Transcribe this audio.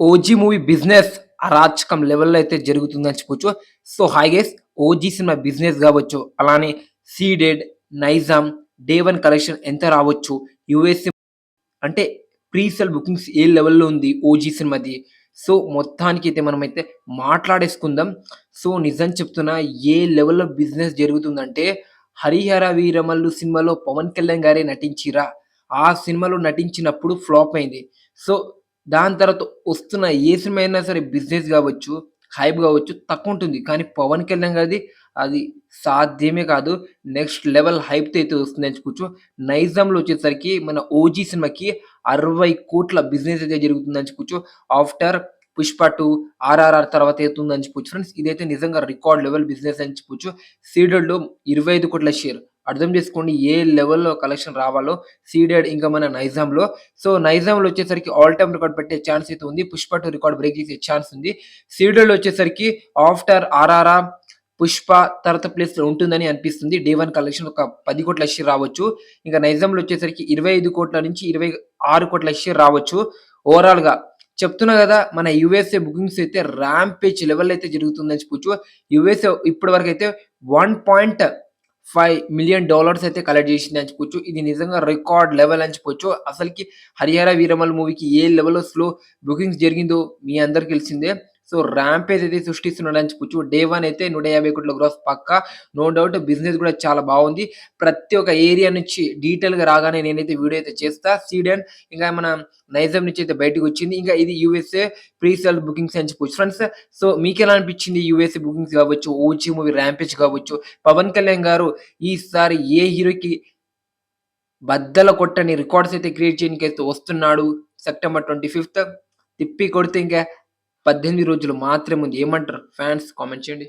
OG movie business అరాచకం లెవెల్‌లో అయితే జరుగుతుందని చెప్పొచ్చు. సో, హైగెస్ ఓజీ సినిమా బిజినెస్ కావచ్చు అలానే Ceded, Nizam, day one collection ఎంత రావచ్చు? యుఎస్ఏ అంటే ప్రీసెల్ బుకింగ్స్ ఏ లెవెల్‌లో ఉంది ఓజీ సినిమాది. సో, మొత్తానికి అయితే మనమైతే మాట్లాడేసుకుందాం. సో, నిజం చెప్తున్నా ఏ లెవెల్‌లో బిజినెస్ జరుగుతుందంటే 'హరిహర వీరమల్లు' సినిమాలో పవన్ కళ్యాణ్ గారే నటించిరా ఆ సినిమాలో నటించినప్పుడు ఫ్లాప్ అయింది. సో, దాని తర్వాత వస్తున్న ఏ సినిమా అయినా సరే బిజినెస్ కావచ్చు హైప్ గావచ్చు తక్కువుంటుంది. కానీ పవన్ కళ్యాణ్ గారిది అది సాధ్యమే కాదు. నెక్స్ట్ లెవెల్ హైప్‌తో అయితే వస్తుంది అనుకోవచ్చు నైజాంలో వచ్చేసరికి మన 'ఓజీ' సినిమాకి అరవై కోట్ల బిజినెస్ అయితే జరుగుతుంది అనుకోవచ్చు ఆఫ్టర్ 'పుష్ప టూ 'ఆర్ఆర్ఆర్' తర్వాత అవుతుందని చెప్పొచ్చు ఫ్రెండ్స్. ఇదైతే నిజంగా రికార్డ్ లెవెల్ బిజినెస్ అని చెప్పొచ్చు. సీడెడ్‌లో 25,00,00,000 షేర్. అర్థం చేసుకోండి ఏ లెవెల్‌లో కలెక్షన్ రావాలో సీడెడ్ ఇంకా మన నైజాంలో. సో, నైజాంలో వచ్చేసరికి ఆల్ టైమ్ రికార్డ్ పెట్టే ఛాన్స్ అయితే ఉంది. 'పుష్ప టూ రికార్డ్ బ్రేక్ చేసే ఛాన్స్ ఉంది. సీడెడ్ వచ్చేసరికి ఆఫ్టర్ 'ఆర్ఆర్ఆర్', 'పుష్ప' తర్వాత ప్లేస్ ఉంటుందని అనిపిస్తుంది. డే వన్ కలెక్షన్ ఒక 10,00,00,000 షేర్ రావచ్చు. ఇంకా నైజాంలో వచ్చేసరికి ఇరవై ఐదు కోట్ల నుంచి ఇరవై ఆరు కోట్ల షేర్ రావచ్చు. ఓవరాల్‌గా చెప్తున్నా కదా మన యూఎస్ఏ బుకింగ్స్ అయితే ర్యాంపేజ్ లెవెల్ అయితే జరుగుతుందని చెప్పొచ్చు. యుఎస్ఏ ఇప్పటి వరకు అయితే వన్ పాయింట్ 1.5 మిలియన్ డాలర్స్ అయితే కలెక్ట్ చేసిందని చెప్పొచ్చు. ఇది నిజంగా రికార్డ్ లెవెల్ అని చెప్పొచ్చు. అసలుకి 'హరిహర వీరమల్ మూవీకి ఏ లెవెల్‌లో స్లో బుకింగ్స్ జరిగిందో మీ అందరికి తెలిసిందే. సో, ర్యాంపేజ్ అయితే సృష్టిస్తున్నాడని చెప్పొచ్చు. డే వన్ అయితే 150,00,00,000 గ్రాస్ పక్కా. నో డౌట్ బిజినెస్ కూడా చాలా బాగుంది. ప్రతి ఒక్క ఏరియా నుంచి డీటెయిల్‌గా రాగానే నేనైతే వీడియో అయితే చేస్తా. స్వీడన్ ఇంకా మన నైజం నుంచి అయితే బయటకొచ్చింది. ఇంకా ఇది యూఎస్ఏ ప్రీ సెల్ బుకింగ్స్ అని చెప్పొచ్చు ఫ్రెండ్స్. సో, మీకు ఎలా అనిపించింది యూఎస్ఏ బుకింగ్స్ కావచ్చు 'ఓజీ' మూవీ ర్యాంపేజ్ కావచ్చు పవన్ కళ్యాణ్ గారు ఈసారి ఏ హీరోకి బద్దలు కొట్టని రికార్డ్స్ అయితే క్రియేట్ చేయడానికి అయితే వస్తున్నాడు. సెప్టెంబర్ 25థ్ తిప్పి కొడితే ఇంకా 18 రోజులు మాత్రమే ఉంది. ఏమంటారు? ఫ్యాన్స్ కామెంట్ చేయండి.